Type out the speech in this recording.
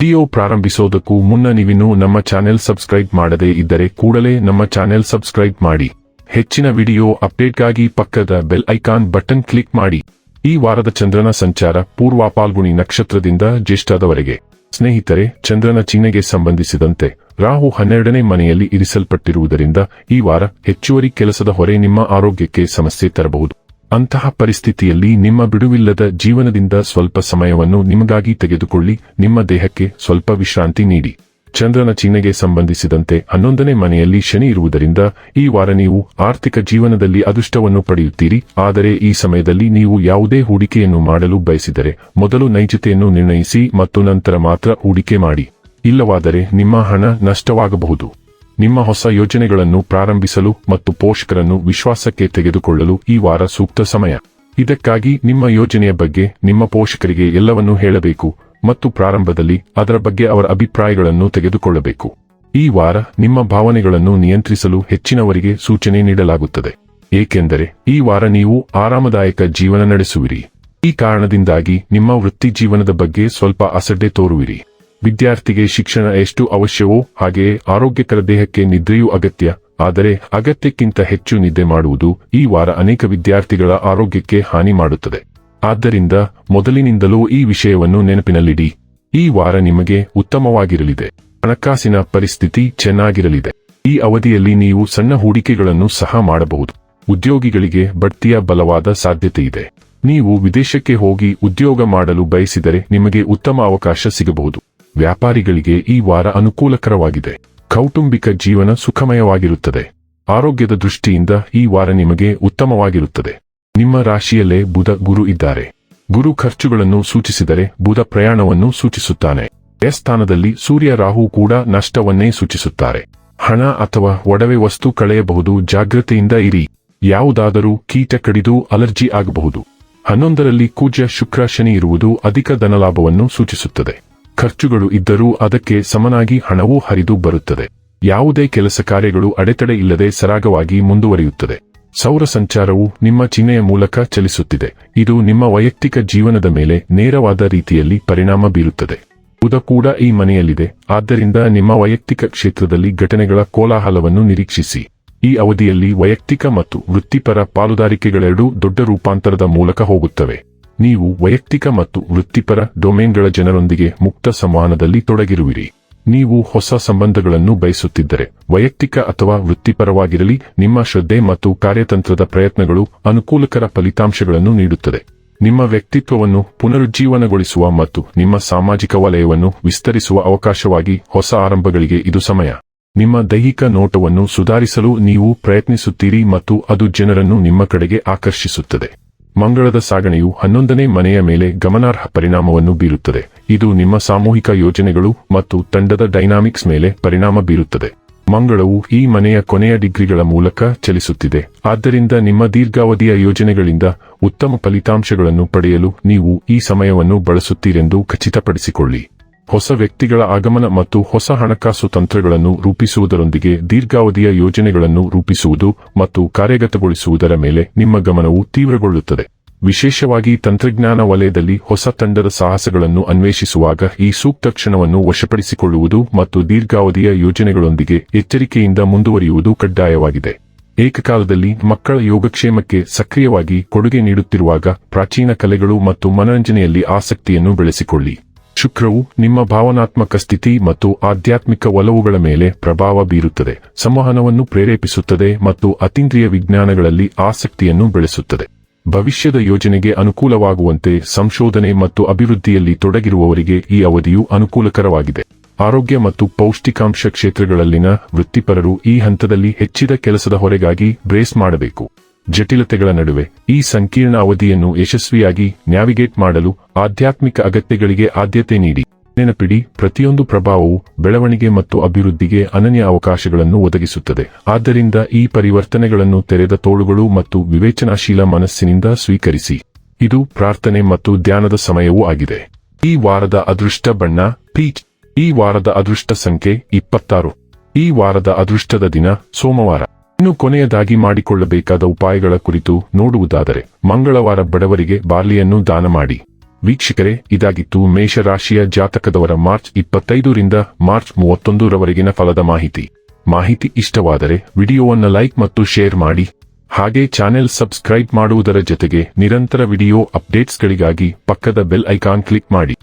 Video ಪ್ರಾರಂಭಿಸೋದಕ್ಕೂ ಮುನ್ನ ನೀವಿನ್ನೂ ನಮ್ಮ ಚಾನೆಲ್ ಸಬ್ಸ್ಕ್ರೈಬ್ ಮಾಡದೇ ಇದ್ದರೆ ಕೂಡಲೇ ನಮ್ಮ ಚಾನೆಲ್ ಸಬ್ಸ್ಕ್ರೈಬ್ ಮಾಡಿ. ಹೆಚ್ಚಿನ ವಿಡಿಯೋ ಅಪ್ಡೇಟ್ಗಾಗಿ ಪಕ್ಕದ ಬೆಲ್ ಐಕಾನ್ ಬಟನ್ ಕ್ಲಿಕ್ ಮಾಡಿ. ಈ ವಾರದ ಚಂದ್ರನ ಸಂಚಾರ ಪೂರ್ವ ಪಾಲ್ಗುಣಿ ನಕ್ಷತ್ರದಿಂದ ಜ್ಯೇಷ್ಠದವರೆಗೆ. ಸ್ನೇಹಿತರೆ, ಚಂದ್ರನ ಚಿಹ್ನೆಗೆ ಸಂಬಂಧಿಸಿದಂತೆ ರಾಹು ಹನ್ನೆರಡನೇ ಮನೆಯಲ್ಲಿ ಇರಿಸಲ್ಪಟ್ಟಿರುವುದರಿಂದ ಈ ವಾರ ಹೆಚ್ಚುವರಿ ಕೆಲಸದ ಹೊರೆ ನಿಮ್ಮ ಆರೋಗ್ಯಕ್ಕೆ ಸಮಸ್ಯೆ ತರಬಹುದು. ಅಂತಹ ಪರಿಸ್ಥಿತಿಯಲ್ಲಿ ನಿಮ್ಮ ಬಿಡುವಿಲ್ಲದ ಜೀವನದಿಂದ ಸ್ವಲ್ಪ ಸಮಯವನ್ನು ನಿಮಗಾಗಿ ತೆಗೆದುಕೊಳ್ಳಿ, ನಿಮ್ಮ ದೇಹಕ್ಕೆ ಸ್ವಲ್ಪ ವಿಶ್ರಾಂತಿ ನೀಡಿ. ಚಂದ್ರನ ಚಿಹ್ನೆಗೆ ಸಂಬಂಧಿಸಿದಂತೆ ಹನ್ನೊಂದನೇ ಮನೆಯಲ್ಲಿ ಶನಿ ಇರುವುದರಿಂದ ಈ ವಾರ ನೀವು ಆರ್ಥಿಕ ಜೀವನದಲ್ಲಿ ಅದೃಷ್ಟವನ್ನು ಪಡೆಯುತ್ತೀರಿ, ಆದರೆ ಈ ಸಮಯದಲ್ಲಿ ನೀವು ಯಾವುದೇ ಹೂಡಿಕೆಯನ್ನು ಮಾಡಲು ಬಯಸಿದರೆ ಮೊದಲು ನೈಜತೆಯನ್ನು ನಿರ್ಣಯಿಸಿ ಮತ್ತು ನಂತರ ಮಾತ್ರ ಹೂಡಿಕೆ ಮಾಡಿ. ಇಲ್ಲವಾದರೆ ನಿಮ್ಮ ಹಣ ನಷ್ಟವಾಗಬಹುದು. ನಿಮ್ಮ ಹೊಸ ಯೋಜನೆಗಳನ್ನು ಪ್ರಾರಂಭಿಸಲು ಮತ್ತು ಪೋಷಕರನ್ನು ವಿಶ್ವಾಸಕ್ಕೆ ತೆಗೆದುಕೊಳ್ಳಲು ಈ ವಾರ ಸೂಕ್ತ ಸಮಯ. ಇದಕ್ಕಾಗಿ ನಿಮ್ಮ ಯೋಜನೆಯ ಬಗ್ಗೆ ನಿಮ್ಮ ಪೋಷಕರಿಗೆ ಎಲ್ಲವನ್ನೂ ಹೇಳಬೇಕು ಮತ್ತು ಪ್ರಾರಂಭದಲ್ಲಿ ಅದರ ಬಗ್ಗೆ ಅವರ ಅಭಿಪ್ರಾಯಗಳನ್ನು ತೆಗೆದುಕೊಳ್ಳಬೇಕು. ಈ ವಾರ ನಿಮ್ಮ ಭಾವನೆಗಳನ್ನು ನಿಯಂತ್ರಿಸಲು ಹೆಚ್ಚಿನವರಿಗೆ ಸೂಚನೆ ನೀಡಲಾಗುತ್ತದೆ. ಏಕೆಂದರೆ ಈ ವಾರ ನೀವು ಆರಾಮದಾಯಕ ಜೀವನ ನಡೆಸುವಿರಿ. ಈ ಕಾರಣದಿಂದಾಗಿ ನಿಮ್ಮ ವೃತ್ತಿ ಜೀವನದ ಬಗ್ಗೆ ಸ್ವಲ್ಪ ಅಸಡ್ಡೆ ತೋರುವಿರಿ. ವಿದ್ಯಾರ್ಥಿಗೆ ಶಿಕ್ಷಣ ಎಷ್ಟು ಅವಶ್ಯವೋ ಹಾಗೆಯೇ ಆರೋಗ್ಯಕರ ದೇಹಕ್ಕೆ ನಿದ್ರೆಯೂ ಅಗತ್ಯ. ಆದರೆ ಅಗತ್ಯಕ್ಕಿಂತ ಹೆಚ್ಚು ನಿದ್ದೆ ಮಾಡುವುದು ಈ ವಾರ ಅನೇಕ ವಿದ್ಯಾರ್ಥಿಗಳ ಆರೋಗ್ಯಕ್ಕೆ ಹಾನಿ ಮಾಡುತ್ತದೆ. ಆದ್ದರಿಂದ ಮೊದಲಿನಿಂದಲೂ ಈ ವಿಷಯವನ್ನು ನೆನಪಿನಲ್ಲಿಡಿ. ಈ ವಾರ ನಿಮಗೆ ಉತ್ತಮವಾಗಿರಲಿದೆ. ಹಣಕಾಸಿನ ಪರಿಸ್ಥಿತಿ ಚೆನ್ನಾಗಿರಲಿದೆ. ಈ ಅವಧಿಯಲ್ಲಿ ನೀವು ಸಣ್ಣ ಹೂಡಿಕೆಗಳನ್ನು ಸಹ ಮಾಡಬಹುದು. ಉದ್ಯೋಗಿಗಳಿಗೆ ಬಡ್ತಿಯ ಬಲವಾದ ಸಾಧ್ಯತೆ ಇದೆ. ನೀವು ವಿದೇಶಕ್ಕೆ ಹೋಗಿ ಉದ್ಯೋಗ ಮಾಡಲು ಬಯಸಿದರೆ ನಿಮಗೆ ಉತ್ತಮ ಅವಕಾಶ ಸಿಗಬಹುದು. ವ್ಯಾಪಾರಿಗಳಿಗೆ ಈ ವಾರ ಅನುಕೂಲಕರವಾಗಿದೆ. ಕೌಟುಂಬಿಕ ಜೀವನ ಸುಖಮಯವಾಗಿರುತ್ತದೆ. ಆರೋಗ್ಯದ ದೃಷ್ಟಿಯಿಂದ ಈ ವಾರ ನಿಮಗೆ ಉತ್ತಮವಾಗಿರುತ್ತದೆ. ನಿಮ್ಮ ರಾಶಿಯಲ್ಲೇ ಬುಧ ಗುರು ಇದ್ದಾರೆ. ಗುರು ಖರ್ಚುಗಳನ್ನು ಸೂಚಿಸಿದರೆ ಬುಧ ಪ್ರಯಾಣವನ್ನು ಸೂಚಿಸುತ್ತಾನೆ. ಎ ಸ್ಥಾನದಲ್ಲಿ ಸೂರ್ಯ ರಾಹು ಕೂಡ ನಷ್ಟವನ್ನೇ ಸೂಚಿಸುತ್ತಾರೆ. ಹಣ ಅಥವಾ ಒಡವೆ ವಸ್ತು ಕಳೆಯಬಹುದು, ಜಾಗ್ರತೆಯಿಂದ ಇರಿ. ಯಾವುದಾದರೂ ಕೀಟ ಕಡಿದು ಅಲರ್ಜಿ ಆಗಬಹುದು. ಹನ್ನೊಂದರಲ್ಲಿ ಕೂಜ ಶುಕ್ರ ಶನಿ ಇರುವುದು ಅಧಿಕ ಧನಲಾಭವನ್ನು ಸೂಚಿಸುತ್ತದೆ. ಖರ್ಚುಗಳು ಇದ್ದರೂ ಅದಕ್ಕೆ ಸಮನಾಗಿ ಹಣವೂ ಹರಿದು ಬರುತ್ತದೆ. ಯಾವುದೇ ಕೆಲಸ ಕಾರ್ಯಗಳು ಅಡೆತಡೆ ಇಲ್ಲದೆ ಸರಾಗವಾಗಿ ಮುಂದುವರಿಯುತ್ತದೆ. ಸೌರ ಸಂಚಾರವು ನಿಮ್ಮ ಚಿಹ್ನೆಯ ಮೂಲಕ ಚಲಿಸುತ್ತಿದೆ. ಇದು ನಿಮ್ಮ ವೈಯಕ್ತಿಕ ಜೀವನದ ಮೇಲೆ ನೇರವಾದ ರೀತಿಯಲ್ಲಿ ಪರಿಣಾಮ ಬೀರುತ್ತದೆ. ಬುಧ ಕೂಡ ಈ ಮನೆಯಲ್ಲಿದೆ. ಆದ್ದರಿಂದ ನಿಮ್ಮ ವೈಯಕ್ತಿಕ ಕ್ಷೇತ್ರದಲ್ಲಿ ಘಟನೆಗಳ ಕೋಲಾಹಲವನ್ನು ನಿರೀಕ್ಷಿಸಿ. ಈ ಅವಧಿಯಲ್ಲಿ ವೈಯಕ್ತಿಕ ಮತ್ತು ವೃತ್ತಿಪರ ಪಾಲುದಾರಿಕೆಗಳೆರಡೂ ದೊಡ್ಡ ರೂಪಾಂತರದ ಮೂಲಕ ಹೋಗುತ್ತವೆ. ನೀವು ವೈಯಕ್ತಿಕ ಮತ್ತು ವೃತ್ತಿಪರ ಡೊಮೇನ್ಗಳ ಜನರೊಂದಿಗೆ ಮುಕ್ತ ಸಂವಹನದಲ್ಲಿ ತೊಡಗಿರುವಿರಿ. ನೀವು ಹೊಸ ಸಂಬಂಧಗಳನ್ನು ಬಯಸುತ್ತಿದ್ದರೆ ವೈಯಕ್ತಿಕ ಅಥವಾ ವೃತ್ತಿಪರವಾಗಿರಲಿ, ನಿಮ್ಮ ಶ್ರದ್ಧೆ ಮತ್ತು ಕಾರ್ಯತಂತ್ರದ ಪ್ರಯತ್ನಗಳು ಅನುಕೂಲಕರ ಫಲಿತಾಂಶಗಳನ್ನು ನೀಡುತ್ತದೆ. ನಿಮ್ಮ ವ್ಯಕ್ತಿತ್ವವನ್ನು ಪುನರುಜ್ಜೀವನಗೊಳಿಸುವ ಮತ್ತು ನಿಮ್ಮ ಸಾಮಾಜಿಕ ವಲಯವನ್ನು ವಿಸ್ತರಿಸುವ ಅವಕಾಶವಾಗಿ ಹೊಸ ಆರಂಭಗಳಿಗೆ ಇದು ಸಮಯ. ನಿಮ್ಮ ದೈಹಿಕ ನೋಟವನ್ನು ಸುಧಾರಿಸಲು ನೀವು ಪ್ರಯತ್ನಿಸುತ್ತೀರಿ ಮತ್ತು ಅದು ಜನರನ್ನು ನಿಮ್ಮ ಕಡೆಗೆ ಆಕರ್ಷಿಸುತ್ತದೆ. ಮಂಗಳದ ಸಾಗಣೆಯು ಹನ್ನೊಂದನೇ ಮನೆಯ ಮೇಲೆ ಗಮನಾರ್ಹ ಪರಿಣಾಮವನ್ನು ಬೀರುತ್ತದೆ. ಇದು ನಿಮ್ಮ ಸಾಮೂಹಿಕ ಯೋಜನೆಗಳು ಮತ್ತು ತಂಡದ ಡೈನಾಮಿಕ್ಸ್ ಮೇಲೆ ಪರಿಣಾಮ ಬೀರುತ್ತದೆ. ಮಂಗಳವು ಈ ಮನೆಯ ಕೊನೆಯ ಡಿಗ್ರಿಗಳ ಮೂಲಕ ಚಲಿಸುತ್ತಿದೆ. ಆದ್ದರಿಂದ ನಿಮ್ಮ ದೀರ್ಘಾವಧಿಯ ಯೋಜನೆಗಳಿಂದ ಉತ್ತಮ ಫಲಿತಾಂಶಗಳನ್ನು ಪಡೆಯಲು ನೀವು ಈ ಸಮಯವನ್ನು ಬಳಸುತ್ತೀರೆಂದು ಖಚಿತಪಡಿಸಿಕೊಳ್ಳಿ. ಹೊಸ ವ್ಯಕ್ತಿಗಳ ಆಗಮನ ಮತ್ತು ಹೊಸ ಹಣಕಾಸು ತಂತ್ರಗಳನ್ನು ರೂಪಿಸುವುದರೊಂದಿಗೆ ದೀರ್ಘಾವಧಿಯ ಯೋಜನೆಗಳನ್ನು ರೂಪಿಸುವುದು ಮತ್ತು ಕಾರ್ಯಗತಗೊಳಿಸುವುದರ ಮೇಲೆ ನಿಮ್ಮ ಗಮನವು ತೀವ್ರಗೊಳ್ಳುತ್ತದೆ. ವಿಶೇಷವಾಗಿ ತಂತ್ರಜ್ಞಾನ ವಲಯದಲ್ಲಿ ಹೊಸ ತಂಡದ ಸಾಹಸಗಳನ್ನು ಅನ್ವೇಷಿಸುವಾಗ ಈ ಸೂಕ್ತ ಕ್ಷಣವನ್ನು ವಶಪಡಿಸಿಕೊಳ್ಳುವುದು ಮತ್ತು ದೀರ್ಘಾವಧಿಯ ಯೋಜನೆಗಳೊಂದಿಗೆ ಎಚ್ಚರಿಕೆಯಿಂದ ಮುಂದುವರಿಯುವುದು ಕಡ್ಡಾಯವಾಗಿದೆ. ಏಕಕಾಲದಲ್ಲಿ ಮಕ್ಕಳ ಯೋಗಕ್ಷೇಮಕ್ಕೆ ಸಕ್ರಿಯವಾಗಿ ಕೊಡುಗೆ ನೀಡುತ್ತಿರುವಾಗ ಪ್ರಾಚೀನ ಕಲೆಗಳು ಮತ್ತು ಮನರಂಜನೆಯಲ್ಲಿ ಆಸಕ್ತಿಯನ್ನು ಬೆಳೆಸಿಕೊಳ್ಳಿ. ಶುಕ್ರವು ನಿಮ್ಮ ಭಾವನಾತ್ಮಕ ಸ್ಥಿತಿ ಮತ್ತು ಆಧ್ಯಾತ್ಮಿಕ ಒಲವುಗಳ ಮೇಲೆ ಪ್ರಭಾವ ಬೀರುತ್ತದೆ. ಸಂವಹನವನ್ನು ಪ್ರೇರೇಪಿಸುತ್ತದೆ ಮತ್ತು ಅತೀಂದ್ರಿಯ ವಿಜ್ಞಾನಗಳಲ್ಲಿ ಆಸಕ್ತಿಯನ್ನು ಬೆಳೆಸುತ್ತದೆ. ಭವಿಷ್ಯದ ಯೋಜನೆಗೆ ಅನುಕೂಲವಾಗುವಂತೆ ಸಂಶೋಧನೆ ಮತ್ತು ಅಭಿವೃದ್ಧಿಯಲ್ಲಿ ತೊಡಗಿರುವವರಿಗೆ ಈ ಅವಧಿಯು ಅನುಕೂಲಕರವಾಗಿದೆ. ಆರೋಗ್ಯ ಮತ್ತು ಪೌಷ್ಟಿಕಾಂಶ ಕ್ಷೇತ್ರಗಳಲ್ಲಿನ ವೃತ್ತಿಪರರು ಈ ಹಂತದಲ್ಲಿ ಹೆಚ್ಚಿದ ಕೆಲಸದ ಹೊರೆಗಾಗಿ ಬ್ರೇಸ್ ಮಾಡಬೇಕು. ಜಟಿಲತೆಗಳ ನಡುವೆ ಈ ಸಂಕೀರ್ಣ ಅವಧಿಯನ್ನು ಯಶಸ್ವಿಯಾಗಿ ನ್ಯಾವಿಗೇಟ್ ಮಾಡಲು ಆಧ್ಯಾತ್ಮಿಕ ಅಗತ್ಯಗಳಿಗೆ ಆದ್ಯತೆ ನೀಡಿ. ನೆನಪಿಡಿ, ಪ್ರತಿಯೊಂದು ಪ್ರಭಾವವು ಬೆಳವಣಿಗೆ ಮತ್ತು ಅಭಿವೃದ್ಧಿಗೆ ಅನನ್ಯ ಅವಕಾಶಗಳನ್ನು ಒದಗಿಸುತ್ತದೆ. ಆದ್ದರಿಂದ ಈ ಪರಿವರ್ತನೆಗಳನ್ನು ತೆರೆದ ತೋಳುಗಳು ಮತ್ತು ವಿವೇಚನಾಶೀಲ ಮನಸ್ಸಿನಿಂದ ಸ್ವೀಕರಿಸಿ. ಇದು ಪ್ರಾರ್ಥನೆ ಮತ್ತು ಧ್ಯಾನದ ಸಮಯವೂ ಆಗಿದೆ. ಈ ವಾರದ ಅದೃಷ್ಟ ಬಣ್ಣ, ಪೀಚ್. ಈ ವಾರದ ಅದೃಷ್ಟ ಸಂಖ್ಯೆ ಇಪ್ಪತ್ತಾರು. ಈ ವಾರದ ಅದೃಷ್ಟದ ದಿನ, ಸೋಮವಾರ. ಇನ್ನು ಕೊನೆಯದಾಗಿ ಮಾಡಿಕೊಳ್ಳಬೇಕಾದ ಉಪಾಯಗಳ ಕುರಿತು ನೋಡುವುದಾದರೆ, ಮಂಗಳವಾರ ಬಡವರಿಗೆ ಬಾರ್ಲಿಯನ್ನು ದಾನ ಮಾಡಿ. ವೀಕ್ಷಕರೇ, ಇದಾಗಿತ್ತು ಮೇಷರಾಶಿಯ ಜಾತಕದವರ ಮಾರ್ಚ್ ಇಪ್ಪತ್ತೈದರಿಂದ ಮಾರ್ಚ್ ಮೂವತ್ತೊಂದರವರೆಗಿನ ಫಲದ ಮಾಹಿತಿ. ಮಾಹಿತಿ ಇಷ್ಟವಾದರೆ ವಿಡಿಯೋವನ್ನು ಲೈಕ್ ಮತ್ತು ಶೇರ್ ಮಾಡಿ. ಹಾಗೆ ಚಾನೆಲ್ ಸಬ್ಸ್ಕ್ರೈಬ್ ಮಾಡುವುದರ ಜೊತೆಗೆ ನಿರಂತರ ವಿಡಿಯೋ ಅಪ್ಡೇಟ್ಸ್ಗಳಿಗಾಗಿ ಪಕ್ಕದ ಬೆಲ್ ಐಕಾನ್ ಕ್ಲಿಕ್ ಮಾಡಿ.